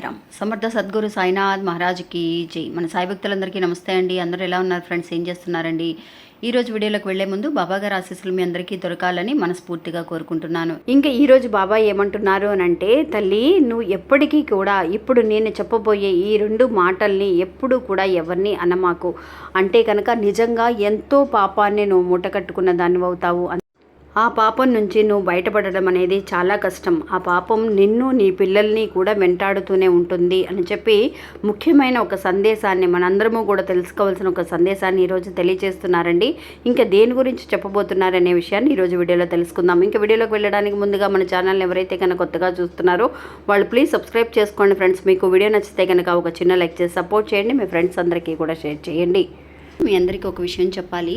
సాయిరామ్. సమర్థ సద్గురు సాయినాథ్ మహారాజ్కి జై. మన సాయి భక్తులందరికీ నమస్తే అండి. అందరూ ఎలా ఉన్నారు ఫ్రెండ్స్? ఏం చేస్తున్నారండి? ఈ రోజు వీడియోలోకి వెళ్ళే ముందు బాబా గారి ఆశీస్సులు మీ అందరికీ దొరకాలని మనస్ఫూర్తిగా కోరుకుంటున్నాను. ఇంకా ఈ రోజు బాబా ఏమంటున్నారు అని అంటే తల్లి నువ్వు ఎప్పటికీ కూడా ఇప్పుడు నేను చెప్పబోయే ఈ రెండు మాటల్ని ఎప్పుడు కూడా ఎవరిని అనమాకు. అంటే కనుక నిజంగా ఎంతో పాపాన్ని నువ్వు మూటకట్టుకున్న దాన్ని అవుతావు ఆ పాపం నుంచి నువ్వు బయటపడడం అనేది చాలా కష్టం. ఆ పాపం నిన్ను నీ పిల్లల్ని కూడా వెంటాడుతూనే ఉంటుంది అని చెప్పి ముఖ్యమైన ఒక సందేశాన్ని మనందరము కూడా తెలుసుకోవాల్సిన ఒక సందేశాన్ని ఈరోజు తెలియజేస్తున్నారండి. ఇంకా దేని గురించి చెప్పబోతున్నారనే విషయాన్ని ఈరోజు వీడియోలో తెలుసుకుందాం. ఇంకా వీడియోలోకి వెళ్ళడానికి ముందుగా మన ఛానల్ని ఎవరైతే కనుక కొత్తగా చూస్తున్నారో వాళ్ళు ప్లీజ్ సబ్స్క్రైబ్ చేసుకోండి ఫ్రెండ్స్. మీకు వీడియో నచ్చితే కనుక ఒక చిన్న లైక్ చేసి సపోర్ట్ చేయండి. మీ ఫ్రెండ్స్ అందరికీ కూడా షేర్ చేయండి. మీ అందరికీ ఒక విషయం చెప్పాలి.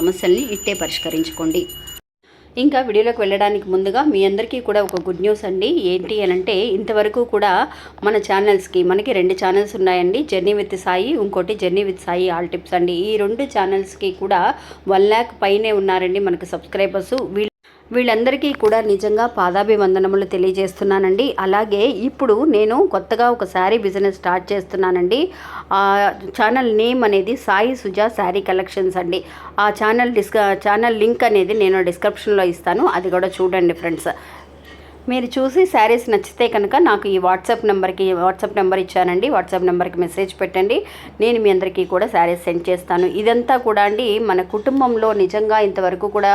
సమస్యల్ని ఇట్టే పరిష్కరించుకోండి. ఇంకా వీడియోలోకి వెళ్ళడానికి ముందుగా మీ అందరికీ కూడా ఒక గుడ్ న్యూస్ అండి. ఏంటి అని అంటే ఇంతవరకు కూడా మన ఛానల్స్కి మనకి రెండు ఛానల్స్ ఉన్నాయండి. జర్నీ విత్ సాయి ఇంకోటి journey with Sai all tips అండి. ఈ రెండు ఛానల్స్కి కూడా వన్ ల్యాక్ పైనే ఉన్నారండి మనకు సబ్స్క్రైబర్స్. వీళ్ళు వీళ్ళందరికీ కూడా నిజంగా పాదాభివందనములు తెలియజేస్తున్నానండి. అలాగే ఇప్పుడు నేను కొత్తగా ఒక శారీ బిజినెస్ స్టార్ట్ చేస్తున్నానండి. ఆ ఛానల్ నేమ్ అనేది సాయి సుజా శారీ కలెక్షన్స్ అండి. ఆ ఛానల్ డిస్క ఛానల్ లింక్ అనేది నేను డిస్క్రిప్షన్లో ఇస్తాను. అది కూడా చూడండి ఫ్రెండ్స్. మీరు చూసి శారీస్ నచ్చితే కనుక నాకు ఈ వాట్సాప్ నెంబర్కి వాట్సాప్ నెంబర్ ఇచ్చానండి. వాట్సాప్ నెంబర్కి మెసేజ్ పెట్టండి. నేను మీ అందరికీ కూడా శారీస్ సెండ్ చేస్తాను. ఇదంతా కూడా అండి మన కుటుంబంలో నిజంగా ఇంతవరకు కూడా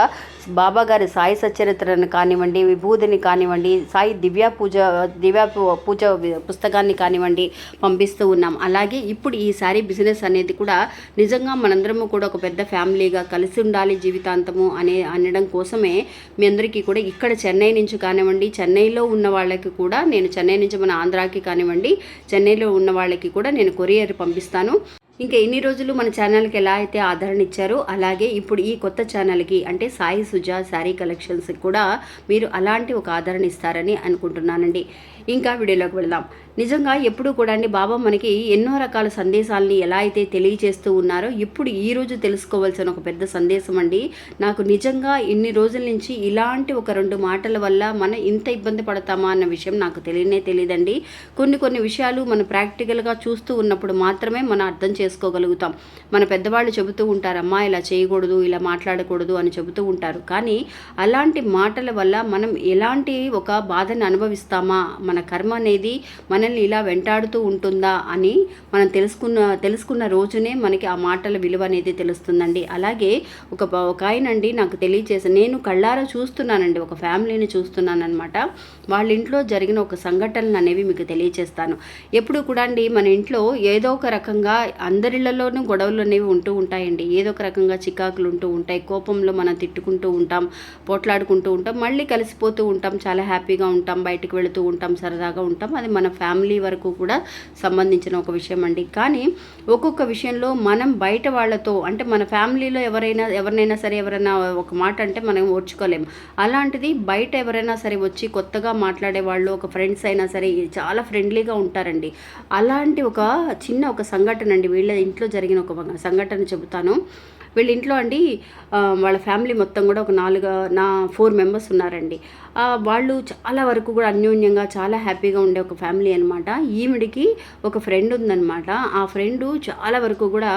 బాబా గారి సాయి సచరిత్రను కానివ్వండి విభూతిని కానివ్వండి సాయి దివ్య పూజ దివ్య పూజ పుస్తకాన్ని కానివ్వండి పంపిస్తూ ఉన్నాం. అలాగే ఇప్పుడు ఈ శారీ బిజినెస్ అనేది కూడా నిజంగా మనందరము కూడా ఒక పెద్ద ఫ్యామిలీగా కలిసి ఉండాలి జీవితాంతము అనే అనడం కోసమే మీ అందరికీ కూడా ఇక్కడ చెన్నై నుంచి కానివ్వండి చెన్నైలో ఉన్న వాళ్ళకి కూడా నేను చెన్నై నుంచి మన ఆంధ్రాకి కానివ్వండి చెన్నైలో ఉన్న వాళ్ళకి కూడా నేను కొరియర్ పంపిస్తాను. ఇంకా ఎన్ని రోజులు మన ఛానల్కి ఎలా అయితే ఆదరణ ఇచ్చారో అలాగే ఇప్పుడు ఈ కొత్త ఛానల్కి అంటే సాయి సుజా శారీ కలెక్షన్స్కి కూడా మీరు అలాంటి ఒక ఆదరణ ఇస్తారని అనుకుంటున్నానండి. ఇంకా వీడియోలోకి వెళదాం. నిజంగా ఎప్పుడు కూడా అండి బాబా మనకి ఎన్నో రకాల సందేశాలని ఎలా అయితే తెలియజేస్తూ ఉన్నారో ఇప్పుడు ఈ రోజు తెలుసుకోవాల్సిన ఒక పెద్ద సందేశం అండి. నాకు నిజంగా ఇన్ని రోజుల నుంచి ఇలాంటి ఒక రెండు మాటల వల్ల మనం ఇంత ఇబ్బంది పడతామా అన్న విషయం నాకు తెలియనే తెలియదండి. కొన్ని కొన్ని విషయాలు మనం ప్రాక్టికల్గా చూస్తూ ఉన్నప్పుడు మాత్రమే మనం అర్థం చేసుకోగలుగుతాం. మన పెద్దవాళ్ళు చెబుతూ ఉంటారు అమ్మా ఇలా చేయకూడదు ఇలా మాట్లాడకూడదు అని చెబుతూ ఉంటారు. కానీ అలాంటి మాటల వల్ల మనం ఎలాంటి ఒక బాధను అనుభవిస్తామా? మన మన కర్మ అనేది మనల్ని ఇలా వెంటాడుతూ ఉంటుందా అని మనం తెలుసుకున్న తెలుసుకున్న రోజునే మనకి ఆ మాటల విలువ అనేది తెలుస్తుందండి. అలాగే ఒక ఒక ఆయన అండి నాకు తెలియచేసి నేను కళ్ళారా చూస్తున్నానండి ఒక ఫ్యామిలీని చూస్తున్నాను అనమాట వాళ్ళ ఇంట్లో జరిగిన ఒక సంఘటనలు అనేవి మీకు తెలియచేస్తాను. ఎప్పుడు కూడా అండి మన ఇంట్లో ఏదో ఒక రకంగా అందరిళ్ళలోనూ గొడవలు అనేవి ఉంటూ ఉంటాయండి. ఏదో ఒక రకంగా చికాకులు ఉంటూ ఉంటాయి కోపంలో మనం తిట్టుకుంటూ ఉంటాం పోట్లాడుకుంటూ ఉంటాం మళ్ళీ కలిసిపోతూ ఉంటాం చాలా హ్యాపీగా ఉంటాం బయటకు వెళుతూ ఉంటాం సరదాగా ఉంటాం. అది మన ఫ్యామిలీ వరకు కూడా సంబంధించిన ఒక విషయం అండి. కానీ ఒక్కొక్క విషయంలో మనం బయట వాళ్ళతో అంటే మన ఫ్యామిలీలో ఎవరైనా ఎవరినైనా సరే ఎవరైనా ఒక మాట అంటే మనం ఓర్చుకోలేము అలాంటిది బయట ఎవరైనా సరే వచ్చి కొత్తగా మాట్లాడే వాళ్ళు ఒక ఫ్రెండ్స్ అయినా సరే చాలా ఫ్రెండ్లీగా ఉంటారండి. అలాంటి ఒక చిన్న ఒక సంఘటన అండి. వీళ్ళ ఇంట్లో జరిగిన ఒక సంఘటన చెబుతాను. వీళ్ళ ఇంట్లో అండి వాళ్ళ ఫ్యామిలీ మొత్తం కూడా ఒక నాలుగు నా ఫోర్ మెంబర్స్ ఉన్నారండి. వాళ్ళు చాలా వరకు కూడా అన్యోన్యంగా చాలా హ్యాపీగా ఉండే ఒక ఫ్యామిలీ అనమాట ఈవిడికి ఒక ఫ్రెండ్ ఉందన్నమాట. ఆ ఫ్రెండ్ చాలా వరకు కూడా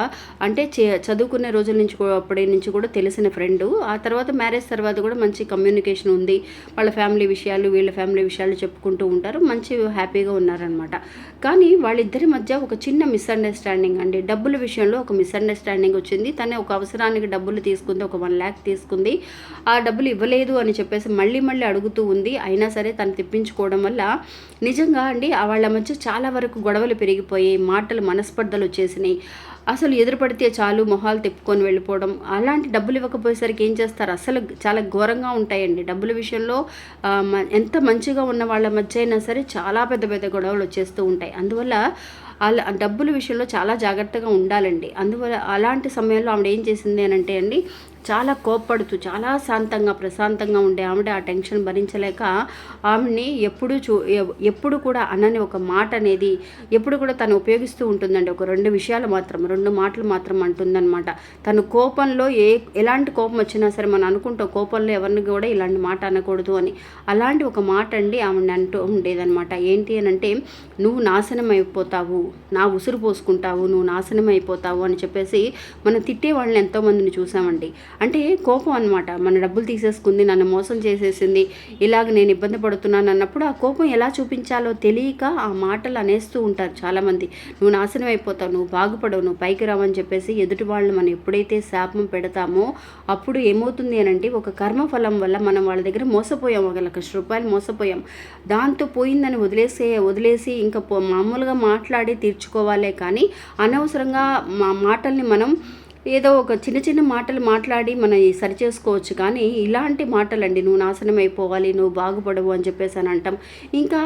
అంటే చదువుకునే రోజుల నుంచి అప్పటి నుంచి కూడా తెలిసిన ఫ్రెండ్. ఆ తర్వాత మ్యారేజ్ తర్వాత కూడా మంచి కమ్యూనికేషన్ ఉంది. వాళ్ళ ఫ్యామిలీ విషయాలు వీళ్ళ ఫ్యామిలీ విషయాలు చెప్పుకుంటూ ఉంటారు. మంచి హ్యాపీగా ఉన్నారనమాట కానీ వాళ్ళిద్దరి మధ్య ఒక చిన్న మిస్అండర్స్టాండింగ్ అండి. డబ్బుల విషయంలో ఒక మిస్అండర్స్టాండింగ్ వచ్చింది. తనే ఒక అవసరానికి డబ్బులు తీసుకుంది ఒక వన్ ల్యాక్ తీసుకుంది. ఆ డబ్బులు ఇవ్వలేదు అని చెప్పేసి మళ్ళీ మళ్ళీ అడుగుతూ ఉంది. అయినా సరే తను తెప్పించుకోవడం వల్ల నిజంగా అండి ఆ వాళ్ళ మధ్య చాలా వరకు గొడవలు పెరిగిపోయి మాటలు మనస్పర్ధలు వచ్చేసినాయి. అసలు ఎదురుపడితే చాలు మొహాలు తిప్పుకొని వెళ్ళిపోవడం. అలాంటి డబ్బులు ఇవ్వకపోయేసరికి ఏం చేస్తారు? అసలు చాలా ఘోరంగా ఉంటాయండి. డబ్బుల విషయంలో మ- ఎంత మంచిగా ఉన్న వాళ్ళ మధ్య అయినా సరే చాలా పెద్ద పెద్ద గొడవలు వచ్చేస్తూ ఉంటాయి. అందువల్ల అలా డబ్బుల విషయంలో చాలా జాగ్రత్తగా ఉండాలండి. అందువల్ల అలాంటి సమయంలో ఆవిడ ఏం చేసింది అని అంటే అండి చాలా కోప్పడుతూ చాలా శాంతంగా ప్రశాంతంగా ఉండే ఆవిడ ఆ టెన్షన్ భరించలేక ఆవిడని ఎప్పుడు చూ ఎప్పుడు కూడా అనని ఒక మాట అనేది ఎప్పుడు కూడా తను ఉపయోగిస్తూ ఉంటుందండి. ఒక రెండు విషయాలు మాత్రం రెండు మాటలు మాత్రం అంటుందన్నమాట. తను కోపంలో ఏ ఎలాంటి కోపం వచ్చినా సరే మనం అనుకుంటాం కోపంలో ఎవరిని కూడా ఇలాంటి మాట అనకూడదు అని. అలాంటి ఒక మాట అండి ఆవిడని అంటూ ఉండేదన్నమాట. ఏంటి అని అంటే నువ్వు నాశనం అయిపోతావు నా ఉసురు పోసుకుంటావు నువ్వు నాశనం అయిపోతావు అని చెప్పేసి మనం తిట్టే వాళ్ళని ఎంతోమందిని చూసామండి. అంటే కోపం అనమాట మన డబ్బులు తీసేసుకుంది నన్ను మోసం చేసేసింది ఇలాగ నేను ఇబ్బంది పడుతున్నాను అన్నప్పుడు ఆ కోపం ఎలా చూపించాలో తెలియక ఆ మాటలు అనేస్తూ ఉంటారు చాలామంది. నువ్వు నాశనం అయిపోతావు నువ్వు బాగుపడవు నువ్వు పైకి రావని చెప్పేసి ఎదుటి వాళ్ళని మనం ఎప్పుడైతే శాపం పెడతామో అప్పుడు ఏమవుతుంది అని అంటే ఒక కర్మఫలం వల్ల మనం వాళ్ళ దగ్గర మోసపోయాం ఒక లక్ష రూపాయలు మోసపోయాం. దాంతో పోయిందని వదిలేసే వదిలేసి ఇంకా మామూలుగా మాట్లాడి తీర్చుకోవాలే కానీ అనవసరంగా మా మాటల్ని మనం ఏదో ఒక చిన్న చిన్న మాటలు మాట్లాడి మనం సరి చేసుకోవచ్చు. కానీ ఇలాంటి మాటలండి నువ్వు నాశనం అయిపోవాలి నువ్వు బాగుపడవు అని చెప్పేసి అని అంటాం. ఇంకా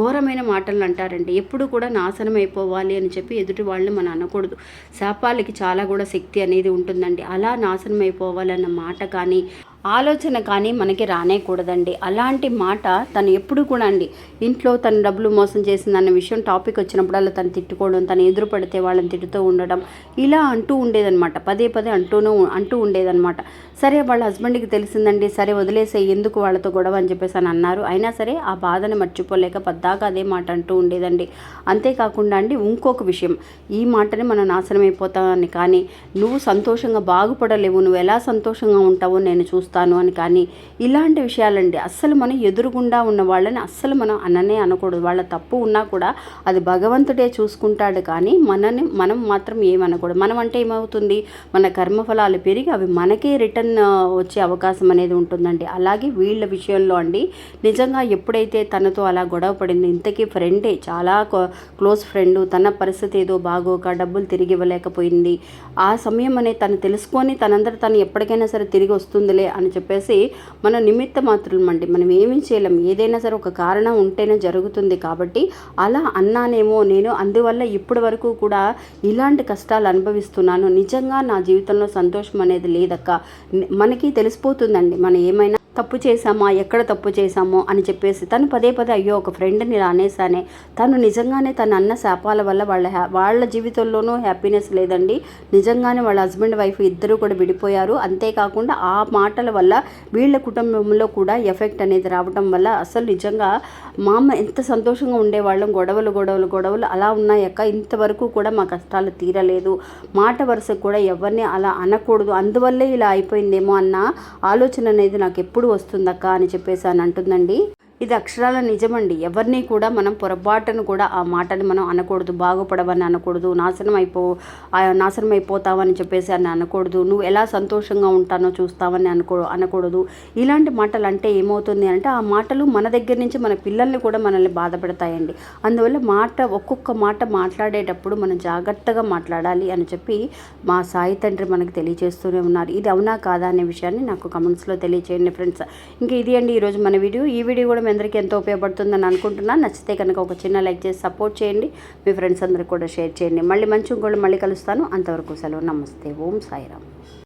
ఘోరమైన మాటలు అంటారండి ఎప్పుడు కూడా నాశనం అయిపోవాలి అని చెప్పి ఎదుటి వాళ్ళని మనం అనకూడదు. శాపాలకి చాలా కూడా శక్తి అనేది ఉంటుందండి. అలా నాశనం అయిపోవాలన్న మాట కానీ ఆలోచన కానీ మనకి రానేకూడదండి అలాంటి మాట తను ఎప్పుడు కూడా అండి. ఇంట్లో తను డబ్బులు మోసం చేసిందన్న విషయం టాపిక్ వచ్చినప్పుడల్లా తను తిట్టుకోవడం తను ఎదురు పడితే వాళ్ళని తిట్టుతూ ఉండడం ఇలా అంటూ ఉండేదన్నమాట. పదే పదే అంటూనూ అంటూ ఉండేదన్నమాట. సరే వాళ్ళ హస్బెండ్కి తెలిసిందండి సరే వదిలేసే ఎందుకు వాళ్ళతో గొడవ అని చెప్పేసి అని అన్నారు. అయినా సరే ఆ బాధను మర్చిపోలేక పద్దాక అదే మాట అంటూ ఉండేదండి. అంతేకాకుండా అండి ఇంకొక విషయం. ఈ మాటని మనం నాశనం అయిపోతామని కానీ నువ్వు సంతోషంగా బాగుపడలేవు నువ్వు ఎలా సంతోషంగా ఉంటావో నేను చూస్తాను. అని కానీ ఇలాంటి విషయాలండి. అస్సలు మనం ఎదురుగుండా ఉన్న వాళ్ళని అస్సలు మనం అననే అనకూడదు. వాళ్ళ తప్పు ఉన్నా కూడా అది భగవంతుడే చూసుకుంటాడు కానీ మనని మనం మాత్రం ఏమనకూడదు మనం అంటే ఏమవుతుంది? మన కర్మఫలాలు పెరిగి అవి మనకే రిటర్న్ వచ్చే అవకాశం అనేది ఉంటుందండి. అలాగే వీళ్ళ విషయంలో అండి నిజంగా ఎప్పుడైతే తనతో అలా గొడవ పడింది ఇంతకీ ఫ్రెండే చాలా క్లోజ్ ఫ్రెండ్ తన పరిస్థితి ఏదో బాగోక డబ్బులు తిరిగి ఇవ్వలేకపోయింది. ఆ సమయం అనేది తను తెలుసుకొని తనందరూ తను ఎప్పటికైనా సరే తిరిగి వస్తుందిలే అని చెప్పేసి మన నిమిత్త మాత్రమండి మనం ఏమీ చేయలేం. ఏదైనా సరే ఒక కారణం ఉంటేనే జరుగుతుంది కాబట్టి అలా అన్నానేమో నేను. అందువల్ల ఇప్పటి వరకు కూడా ఇలాంటి కష్టాలు అనుభవిస్తున్నాను. నిజంగా నా జీవితంలో సంతోషం అనేది లేదక్క. మనకి తెలిసిపోతుందండి. మనం ఏమైనా తప్పు చేశామా? ఎక్కడ తప్పు చేశామో? అని చెప్పేసి తను పదే పదే అయ్యో ఒక ఫ్రెండ్ని ఇలా అనేసానే తను నిజంగానే తన అన్న శాపాల వల్ల వాళ్ళ హ్యా వాళ్ళ జీవితంలోనూ హ్యాపీనెస్ లేదండి. నిజంగానే వాళ్ళ హస్బెండ్ వైఫ్ ఇద్దరు కూడా విడిపోయారు. అంతేకాకుండా ఆ మాటల వల్ల వీళ్ళ కుటుంబంలో కూడా ఎఫెక్ట్ అనేది రావటం వల్ల అసలు నిజంగా మా అమ్మ ఎంత సంతోషంగా ఉండేవాళ్ళం. గొడవలు గొడవలు గొడవలు అలా ఉన్నాయక్క ఇంతవరకు కూడా మా కష్టాలు తీరలేదు. మాట వరుస కూడా ఎవరిని అలా అనకూడదు. అందువల్లే ఇలా అయిపోయిందేమో అన్న ఆలోచన అనేది నాకు ఎప్పుడు వస్తుందక్క అని చెప్పేసి అని అంటుందండి. ఇది అక్షరాల నిజమండి. ఎవరిని కూడా మనం పొరపాటును కూడా ఆ మాటని మనం అనకూడదు బాగుపడవని అనకూడదు నాశనం అయిపో నాశనం అయిపోతావని చెప్పేసి అని అనకూడదు నువ్వు ఎలా సంతోషంగా ఉంటానో చూస్తావని అనుకో అనకూడదు. ఇలాంటి మాటలు అంటే ఏమవుతుంది అంటే ఆ మాటలు మన దగ్గర నుంచి మన పిల్లల్ని కూడా మనల్ని బాధ పెడతాయండి అందువల్ల మాట ఒక్కొక్క మాట మాట్లాడేటప్పుడు మనం జాగ్రత్తగా మాట్లాడాలి అని చెప్పి మా సాయి తండ్రి మనకు తెలియజేస్తూనే ఉన్నారు. ఇది అవునా కాదా అనే విషయాన్ని నాకు కమెంట్స్లో తెలియచేయండి ఫ్రెండ్స్. ఇంకా ఇది అండి ఈరోజు మన వీడియో. ఈ వీడియో కూడా మీ అందరికీ ఎంతో ఉపయోగపడుతుందని అనుకుంటున్నాను నచ్చితే కనుక ఒక చిన్న లైక్ చేసి సపోర్ట్ చేయండి. మీ ఫ్రెండ్స్ అందరికి కూడా షేర్ చేయండి. మళ్ళీ మంచి ఇంకోళ్ళు మళ్ళీ కలుస్తాను. అంతవరకు సెలవు. నమస్తే. ఓం సాయిరామ్.